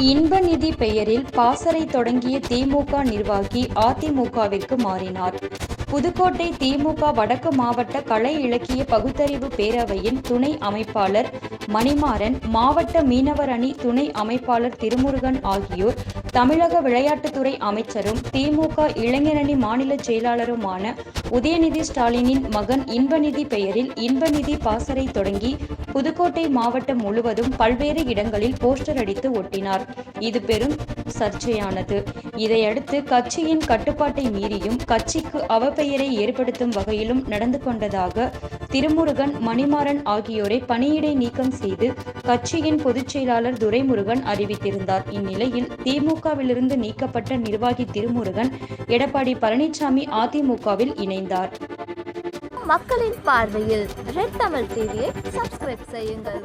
இன்ப நிதி பெயரில் பாசறை தொடங்கிய திமுக நிர்வாகி அதிமுகவிற்கு மாறினார். புதுக்கோட்டை திமுக வடக்கு மாவட்ட கலை இலக்கிய பகுத்தறிவு பேரவையின் துணை அமைப்பாளர் மணிமாறன் மாவட்ட மீனவர் அணி துணை அமைப்பாளர் திருமுருகன் ஆகியோர் தமிழக விளையாட்டுத்துறை அமைச்சரும் திமுக இளைஞரணி மாநில செயலாளருமான உதயநிதி ஸ்டாலினின் மகன் இன்பநிதி பெயரில் இன்பநிதி பாசறை தொடங்கி புதுக்கோட்டை மாவட்டம் முழுவதும் பல்வேறு இடங்களில் போஸ்டர் அடித்து ஒட்டினார். இது பெரும் சர்ச்சையானது. இதையடுத்து கட்சியின் கட்டுப்பாட்டை மீறியும் கட்சிக்கு அவப்பெயரை ஏற்படுத்தும் வகையிலும் நடந்து கொண்டதாக திருமுருகன் மணிமாறன் ஆகியோரை பணியிடை நீக்கம் செய்து கட்சியின் பொதுச் செயலாளர் துரைமுருகன் அறிவித்திருந்தார். இந்நிலையில் திமுகவிலிருந்து நீக்கப்பட்ட நிர்வாகி திருமுருகன் எடப்பாடி பழனிசாமி அதிமுகவில் இணைந்தார். மக்களின் பார்வையில் ரெட் தமிழ் டிவியை சப்ஸ்கிரைப் செய்யுங்கள்.